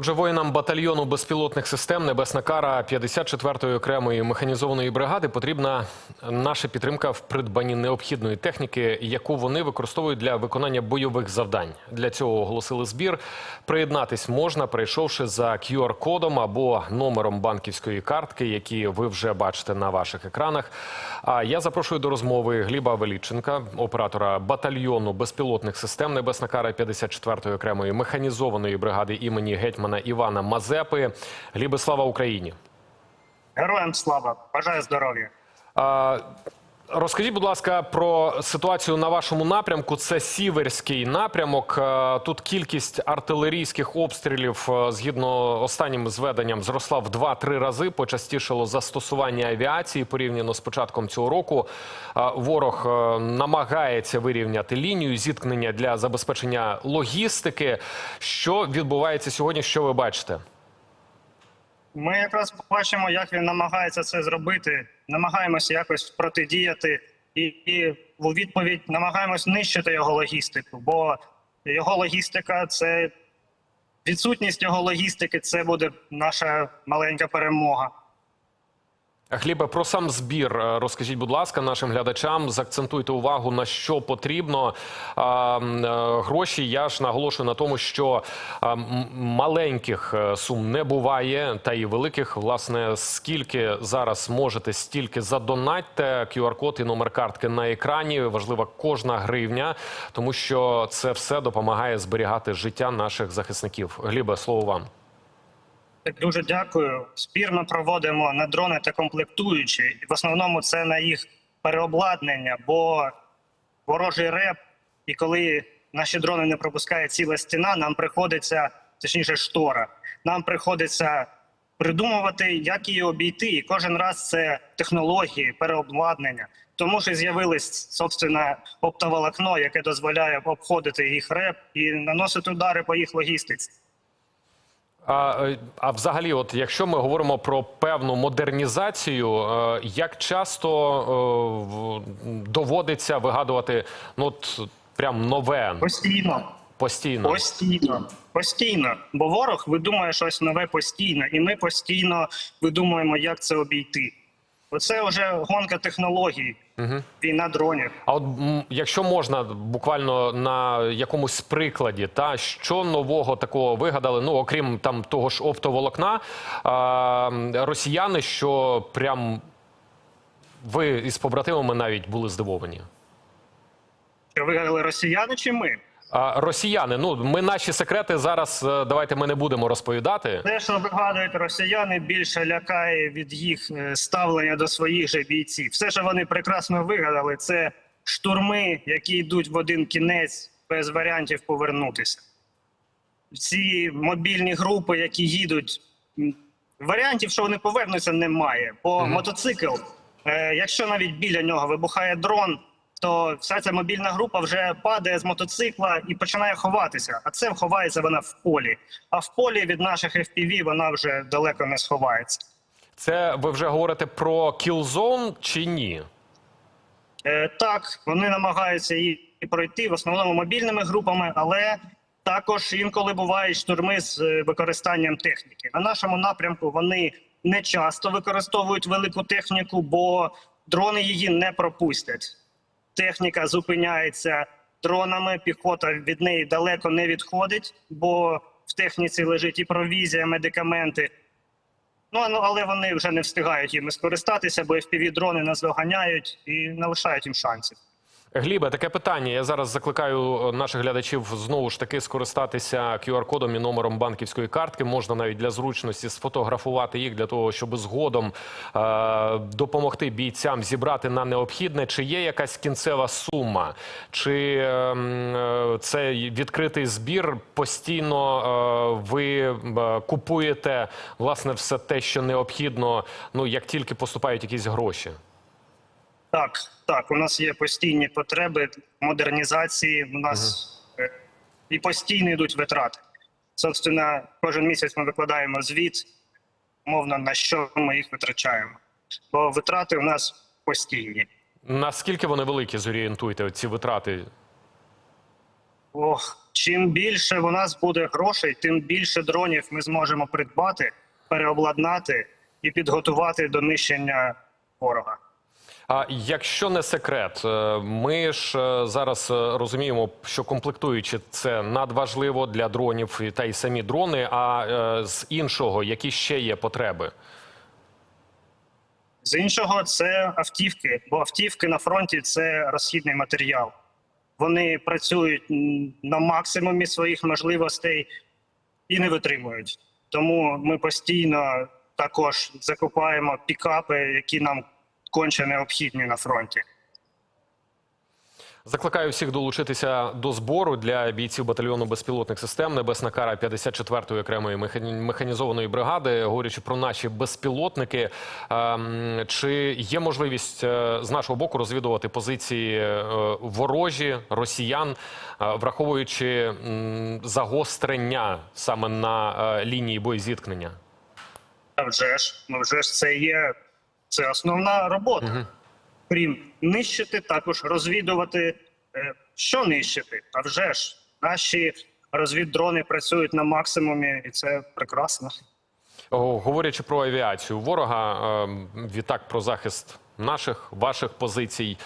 Отже, воїнам батальйону безпілотних систем Небесна кара 54-ї окремої механізованої бригади потрібна наша підтримка в придбанні необхідної техніки, яку вони використовують для виконання бойових завдань. Для цього оголосили збір. Приєднатись можна, перейшовши за QR-кодом або номером банківської картки, які ви вже бачите на ваших екранах. А я запрошую до розмови Гліба Веліченка, оператора батальйону безпілотних систем Небесна кара 54-ї окремої механізованої бригади імені гетьмана Івана Мазепи. Глібе, слава Україні! Героям слава, бажаю здоров'я. Розкажіть, будь ласка, про ситуацію на вашому напрямку. Це сіверський напрямок. Е, Тут кількість артилерійських обстрілів, е, згідно останнім зведенням, зросла в 2-3 рази. Почастішало застосування авіації порівняно з початком цього року. Е, Ворог намагається вирівняти лінію зіткнення для забезпечення логістики. Що відбувається сьогодні? Що ви бачите? Ми якраз бачимо, як він намагається це зробити. Намагаємося якось протидіяти, і, і у відповідь намагаємось нищити його логістику, бо його логістика це відсутність його логістики це буде наша маленька перемога. Глібе, про сам збір е, розкажіть, будь ласка, нашим глядачам. Закцентуйте увагу на що потрібно. Е, Гроші. Я ж наголошую на тому, що маленьких е, сум не буває, та і великих. Власне, скільки зараз можете, стільки задонатьте. QR-код і номер картки на екрані. Важлива кожна гривня, тому що це все допомагає зберігати життя наших захисників. Глібе, слово вам. Дуже дякую. Збір ми проводимо на дрони та комплектуючі. В основному це на їх переобладнання, бо ворожий реп, і коли наші дрони не пропускає ціла стіна, нам приходиться, точніше, штора. Нам приходиться придумувати, як її обійти. І кожен раз це технології, переобладнання. Тому що з'явилось собственно оптоволокно, яке дозволяє обходити їх реп і наносити удари по їх логістиці. А, е, а взагалі, от якщо ми говоримо про певну модернізацію, е, як часто е, доводиться вигадувати ну от прям нове Постійно. постійно? Постійно, постійно. Бо ворог видумує щось нове постійно, і ми постійно видумуємо, як це обійти. Оце вже гонка технологій, війна дронів. А от якщо можна буквально на якомусь прикладі, та що нового такого вигадали? Ну окрім там того ж оптоволокна, а, росіяни, що прям ви із побратимами навіть були здивовані. Що вигадали росіяни чи ми? А, Росіяни, ну ми наші секрети зараз. е, Давайте ми не будемо розповідати. Те, що вигадують росіяни, більше лякає від їх е, ставлення до своїх же бійців. Все, що вони прекрасно вигадали, це штурми, які йдуть в один кінець без варіантів повернутися. Ці мобільні групи, які їдуть, варіантів, що вони повернуться, немає. Бо мотоцикл, е, якщо навіть біля нього вибухає дрон, то вся ця мобільна група вже падає з мотоцикла і починає ховатися. А це ховається вона в полі. А в полі від наших FPV вона вже далеко не сховається. Це ви вже говорите про кілзон чи ні? Е, так, вони намагаються її пройти в основному мобільними групами, але також інколи бувають штурми з е, використанням техніки. На нашому напрямку вони не часто використовують велику техніку, бо дрони її не пропустять. Техніка зупиняється дронами, піхота від неї далеко не відходить, бо в техніці лежить і провізія, медикаменти. Ну, ну, але вони вже не встигають їм скористатися, бо FPV-дрони нас доганяють і не лишають їм шансів. Глібе, таке питання. Я зараз закликаю наших глядачів знову ж таки скористатися QR-кодом і номером банківської картки. Можна навіть для зручності сфотографувати їх для того, щоб згодом е- допомогти бійцям зібрати на необхідне. Чи є якась кінцева сума, чи ем, е, це відкритий збір? Постійно е- ви е, купуєте власне все те, що необхідно. Ну як тільки поступають якісь гроші. Так, так, у нас є постійні потреби модернізації. У нас е, і постійно йдуть витрати. Собственно, кожен місяць ми викладаємо звіт, мовно на що ми їх витрачаємо. Бо витрати у нас постійні. Наскільки вони великі, зорієнтуйте ці витрати? Ох, чим більше у нас буде грошей, тим більше дронів ми зможемо придбати, переобладнати і підготувати до нищення ворога. А якщо не секрет, е, ми ж е, зараз е, розуміємо, що комплектуючи це надважливо для дронів та й самі дрони. А з іншого, які ще є потреби? З іншого, це автівки, бо автівки на фронті це розхідний матеріал. Вони працюють на максимумі своїх можливостей і не витримують. Тому ми постійно також закупаємо пікапи, які нам конче необхідні на фронті. Закликаю всіх долучитися до збору для бійців батальйону безпілотних систем Небесна кара 54-ї окремої механі- механізованої бригади. Говорячи про наші безпілотники, ем, чи є можливість е, з нашого боку розвідувати позиції е, ворожі росіян, е, враховуючи загострення саме на лінії боєзіткнення? Вже ж, ну вже ж це є це основна робота. Крім нищити, також розвідувати, е, що нищити. А вже ж наші розвіддрони працюють на максимумі, і це прекрасно. О, Говорячи про авіацію ворога, ем, відтак про захист наших, ваших позицій.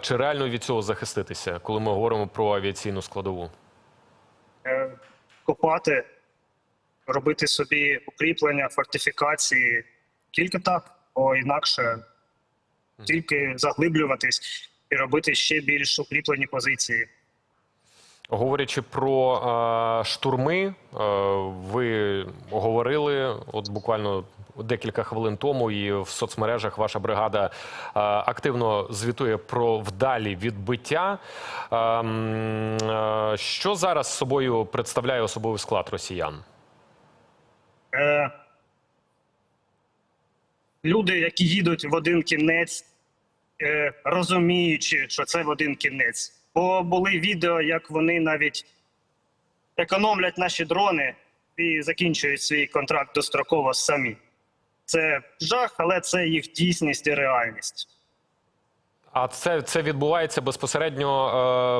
Чи реально від цього захиститися, коли ми говоримо про авіаційну складову? Е, Копати, робити собі укріплення, фортифікації, тільки так, бо інакше тільки заглиблюватись і робити ще більш укріплені позиції. Говорячи про е, штурми, е, ви говорили от буквально декілька хвилин тому, і в соцмережах ваша бригада е, активно звітує про вдалі відбиття. Е, е, що зараз собою представляє особовий склад росіян? Е, люди, які їдуть в один кінець, е, розуміючи, що це в один кінець. Бо були відео, як вони навіть економлять наші дрони і закінчують свій контракт достроково самі. Це жах, але це їх дійсність і реальність. А це, це відбувається безпосередньо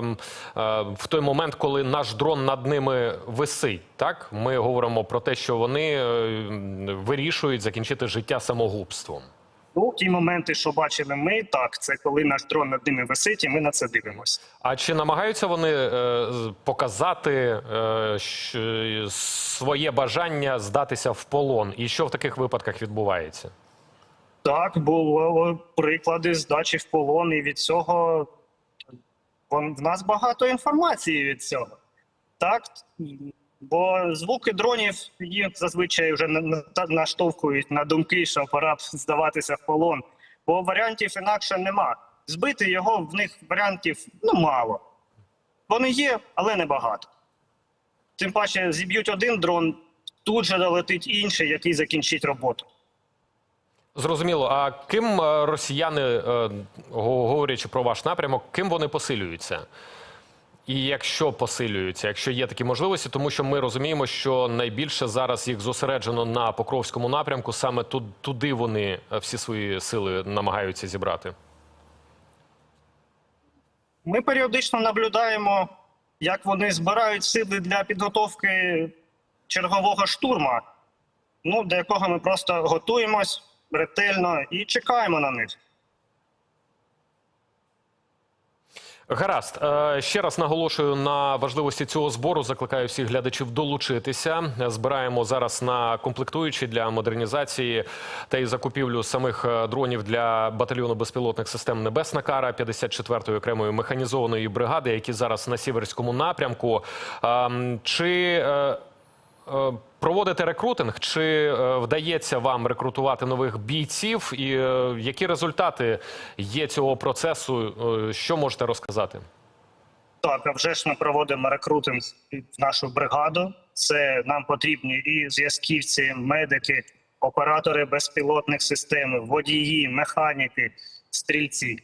ем, е, в той момент, коли наш дрон над ними висить. Так ми говоримо про те, що вони е, вирішують закінчити життя самогубством. Ну, ті моменти, що бачили ми, так, це коли наш дрон над ними висить, і ми на це дивимося. А чи намагаються вони е, показати е, щ- своє бажання здатися в полон? І що в таких випадках відбувається? Так, було приклади здачі в полон, і від цього в нас багато інформації від цього. Так, бо звуки дронів їх зазвичай вже на- на- наштовхують на думки, що пора б здаватися в полон. Бо варіантів інакше нема. Збити його в них варіантів ну мало. Вони є, але не багато. Тим паче, зіб'ють один дрон, тут же долетить інший, який закінчить роботу. Зрозуміло. А ким е, росіяни, е, говорячи про ваш напрямок, ким вони посилюються? І якщо посилюються, якщо є такі можливості, тому що ми розуміємо, що найбільше зараз їх зосереджено на Покровському напрямку, саме ту- туди вони е, всі свої сили намагаються зібрати. Ми періодично наблюдаємо, як вони збирають сили для підготовки чергового штурма, ну, до якого ми просто готуємось ретельно і чекаємо на них. Гаразд, Е, ще раз наголошую на важливості цього збору. Закликаю всіх глядачів долучитися. Збираємо зараз на комплектуючі для модернізації та і закупівлю самих е, дронів для батальйону безпілотних систем Небесна Кара 54-ї окремої механізованої бригади, які зараз на сіверському напрямку. Ем, Чи е, проводите рекрутинг? Чи е, вдається вам рекрутувати нових бійців? І е, які результати є цього процесу? Е, Що можете розказати? Так, а вже ж ми проводимо рекрутинг в нашу бригаду. Це нам потрібні і зв'язківці, медики, оператори безпілотних систем, водії, механіки, стрільці.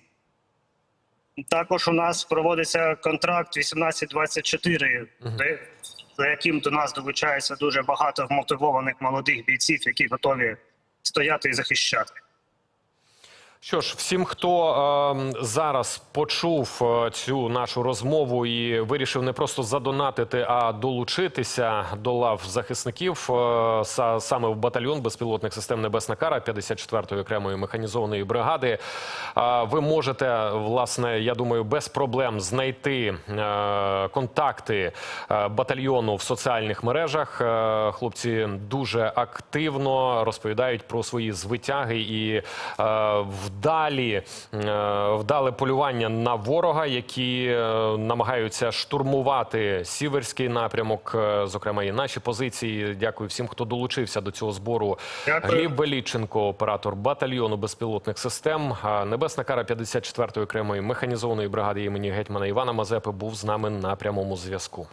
Також у нас проводиться контракт 1824, де, яким до нас долучається дуже багато вмотивованих молодих бійців, які готові стояти і захищати. Що ж, всім, хто е, зараз почув е, цю нашу розмову і вирішив не просто задонатити, а долучитися до лав захисників е, саме в батальйон безпілотних систем Небесна Кара 54-ї окремої механізованої бригади. е, ви можете, власне, я думаю, без проблем знайти е, контакти е, батальйону в соціальних мережах. Е, хлопці дуже активно розповідають про свої звитяги і е, вдалі е, вдале полювання на ворога, які е, намагаються штурмувати сіверський напрямок, е, зокрема і наші позиції. Дякую всім, хто долучився до цього збору. Дякую. Гліб Веліченко, оператор батальйону безпілотних систем. Небесна кара 54-ї окремої механізованої бригади імені гетьмана Івана Мазепи був з нами на прямому зв'язку.